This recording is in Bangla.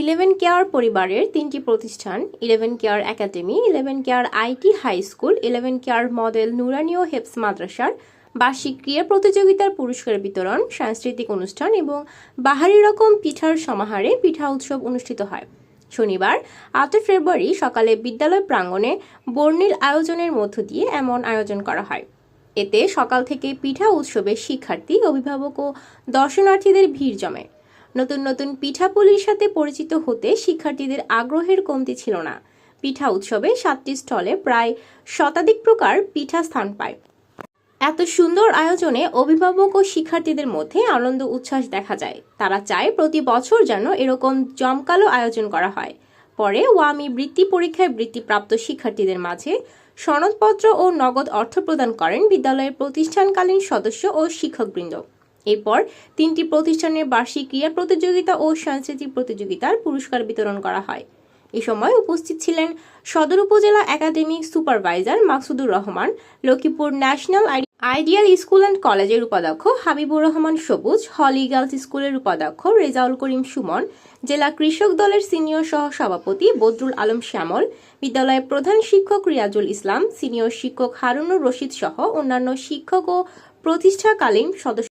ইলেভেন কেয়ার পরিবারের তিনটি প্রতিষ্ঠান, eleven care academy, eleven care IT high school, eleven care model নুরানীয় হেপস মাদ্রাসার বার্ষিক ক্রীড়া প্রতিযোগিতার পুরস্কার বিতরণ, সাংস্কৃতিক অনুষ্ঠান এবং বাহারি রকম পিঠার সমাহারে পিঠা উৎসব অনুষ্ঠিত হয়। শনিবার, আটই ফেব্রুয়ারি সকালে বিদ্যালয় প্রাঙ্গণে বর্ণিল আয়োজনের মধ্য দিয়ে এমন আয়োজন করা হয়। এতে সকাল থেকে পিঠা উৎসবের শিক্ষার্থী, অভিভাবক ও দর্শনার্থীদের ভিড় জমে। নতুন নতুন পিঠাপুলির সাথে পরিচিত হতে শিক্ষার্থীদের আগ্রহের কমতি ছিল না। পিঠা উৎসবে সাতটি স্টলে প্রায় শতাধিক প্রকার পিঠা স্থান পায়। এত সুন্দর আয়োজনে অভিভাবক ও শিক্ষার্থীদের মধ্যে আনন্দ উচ্ছ্বাস দেখা যায়। তারা চায় প্রতি বছর যেন এরকম জমকালো আয়োজন করা হয়। পরে ওয়ামি বৃত্তি পরীক্ষায় বৃত্তিপ্রাপ্ত শিক্ষার্থীদের মাঝে সনদপত্র ও নগদ অর্থ প্রদান করেন বিদ্যালয়ের প্রতিষ্ঠানকালীন সদস্য ও শিক্ষকবৃন্দ। এরপর তিনটি প্রতিষ্ঠানের বার্ষিক ক্রীড়া প্রতিযোগিতা ও সাংস্কৃতিক প্রতিযোগিতার পুরস্কার বিতরণ করা হয়। এ সময় উপস্থিত ছিলেন সদর উপজেলা academic supervisor Maksudur Rahman, Lakshmipur national ideal school and কলেজের উপাধ্যক্ষ হাবিবুর রহমান সবুজ, হলি গার্লস স্কুলের উপাধ্যক্ষ রেজাউল করিম সুমন, জেলা কৃষক দলের সিনিয়র সহ সভাপতি বদরুল আলম শ্যামল, বিদ্যালয়ের প্রধান শিক্ষক রিয়াজুল ইসলাম, সিনিয়র শিক্ষক হারুনুর রশিদ সহ অন্যান্য শিক্ষক ও প্রতিষ্ঠাকালীন সদস্য